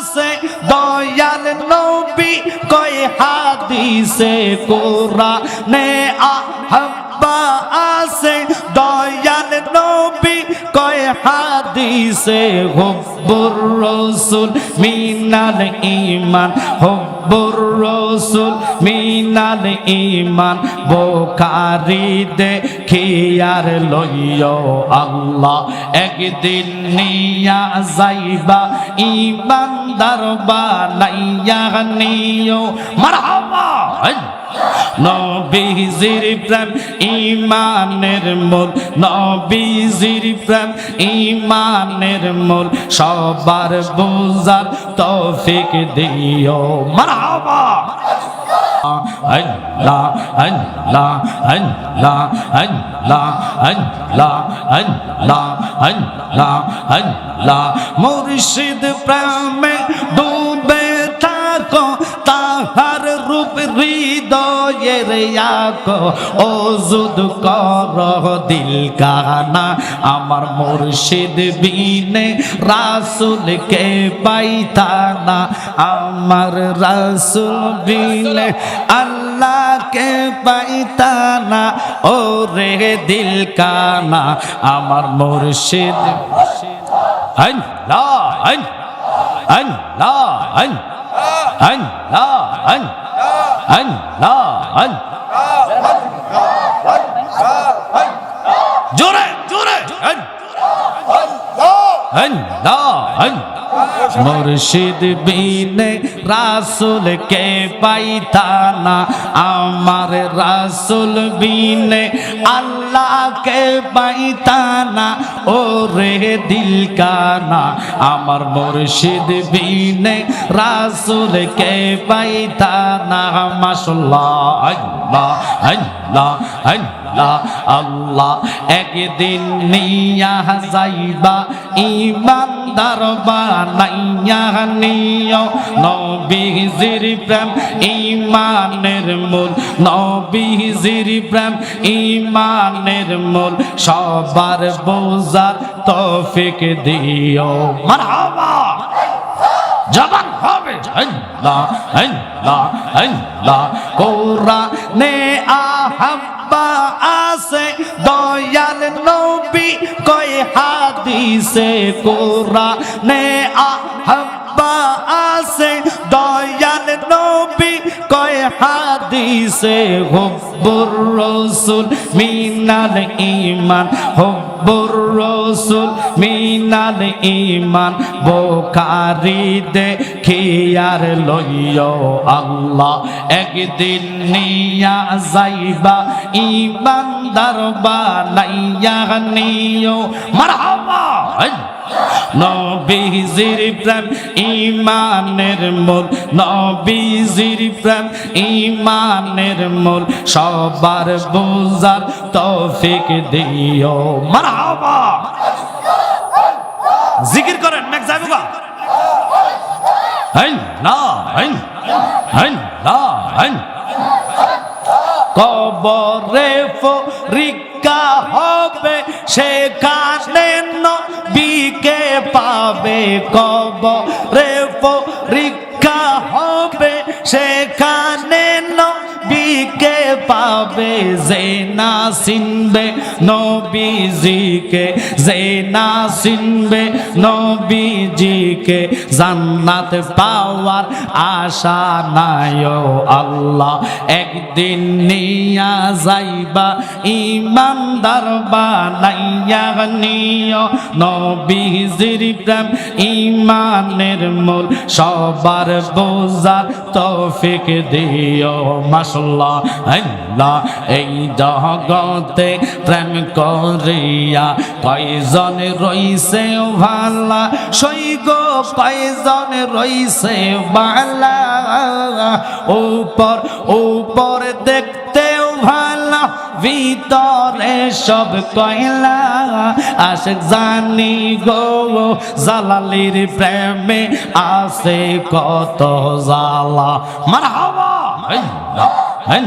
আছে দয়াল নবী কয় হাদিসে কোরআনে আহাব্বা আছে দয়াল নবী হাদিসে হুব্বুর রাসূল মিনাল ঈমান, হুব্বুর রাসূল মিনাল ইমান বোকারি দেখিয়ার লইও আল্লাহ? একদিন নিয়া যাইবা, ঈমানদার বানাইয়া নিও। মারহাবা! নবীজির প্রেম ইমানের মূল, নবীজির প্রেম ইমানের মূল। সবার বুঝার তৌফিক দিও। মারহাবা! আল্লাহ আল্লাহ আল্লাহ আল্লাহ আল্লাহ আল্লাহ আল্লাহ আল্লাহ। মুর্শিদ প্রেমে ডুবে থাকো, তাহার রূপ হৃদয়ের আকো ও কর দিল কানা আমার মুর্শিদ বিনে রাসুল কে পাইতানা। আমার রাসুল বিনে আল্লাহ কে পাইতানা। ও রে দিল কানা আমার মুর্শিদ। আল্লাহ আল্লাহ আল্লাহ আল্লাহ আল্লাহ। জোরে মুর্শিদ বিনে রাসুল কে পাইতানা আমার রাসুল বিনে আল্লাহ। কে পাইতানা ও রে দিল কানা আমার মুর্শিদ বিনে রাসুল কে পাইতানা, মাশাল্লাহ, আল্লাহ আল্লাহ আল্লাহ। আল্লাহ আল্লাহ একদিন নিয়া যাইবা, ইমানদার বানাইয়া নিও। নবীজির প্রেম ইমানের মূল, নবীজির প্রেম ইমানের মূল। সবার বোঝার তৌফিক দিও। মারহাবা! জবান হবে। আল্লাহ আল্লাহ আল্লাহ। কোরআনে আহাব্বা হাদিসে কোরআনে আহাব্বা আছে দয়াল নবী কয় হাদিসে হুব্বুর রসুল মিনাল ইমান হুব্বুর রসুল মিনাল ইমান বোকারি দেখিয়ার লইও আল্লাহ। একদিন নিয়া যাইবা, ঈমানদার বানাইয়া নিও। মারহাবা! নবীজির প্রেম ইমানের মূল। নবীজির প্রেম ইমানের মূল। সবার বুঝার তৌফিক দিও। মারহাবা! জিকির করেন যাইব গা হাই না হাই হাই না হাই কবরে ফরিকা হবে সেখানে নবীকে পাবে। কবরে ফরিকা হবে সেখানে নবীকে পাবে, যে না চিনবে নবীজিকে, যে না চিনবে নবীজিকে, জান্নাত পাওয়ার আশা নাই আল্লাহ। একদিন নিয়া যাইবা, ইমানদার বানাইয়া নিও নবীজির প্রেম, ইমানের মূল, সবার বোঝার তৌফিক দিও মাশাল্লাহ আল্লাহ এই জগতে প্রেম করিয়া কয়জন রইছে ভালা? সৈগ কয়জন রইছে বালা উপর উপর দেখতেও ভালা, ভিতরে সব কয়লা? আশেক জানি গো, জালালির প্রেমে আছে কত জালা মারহাবা! হেন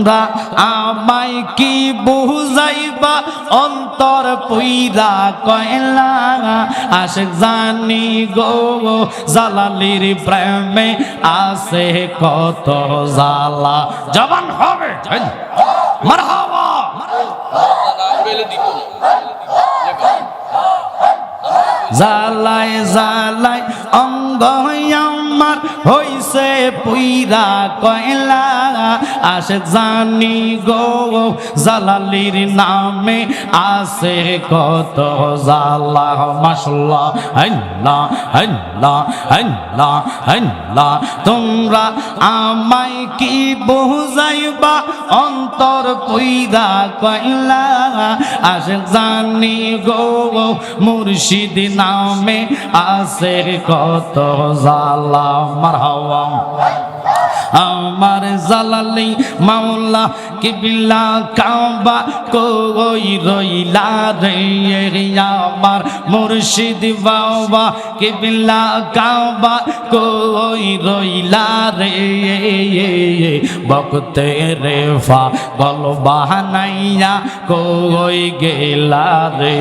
তোমরা আমায় কি বুঝাইবা? অন্তর পুইরা কয়লা, আশেক জানি গো, জালালির প্রেমে আছে কত জালা জবান হবে মারহাবা জালাই জালাই অঙ্গ আমার হইছে পুইরা কয়লা। আসে জানি গো, জালালির নামে আছে কত জালা। মাসাল্লাহ আল্লাহ আল্লাহ আল্লাহ আল্লাহ তোমরা আমায় কি বুঝাইবা? অন্তর পুইরা কয়লা। আসে জানি গো, মুর্শিদ নামে আছে কত জালা মারহাওয়া আমার জালালি মাওলা কিবিলা কাবা কই রইলা রে আমার মুর্শিদ বাবা কিবিলা কাবা কই রইলা রে বকতে রে ফা গল বাহানাইয়া কই গেলা রে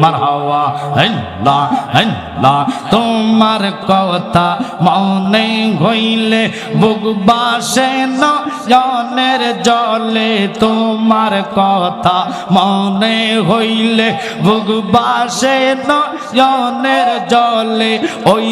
মারহাওয়া আল্লাহ আল্লাহ তোমার কথা মনে হইলে বুক বাসে নয়নের জলে তোমার কথা মনে হইলে বুক বাসে নয়নের জলে ওই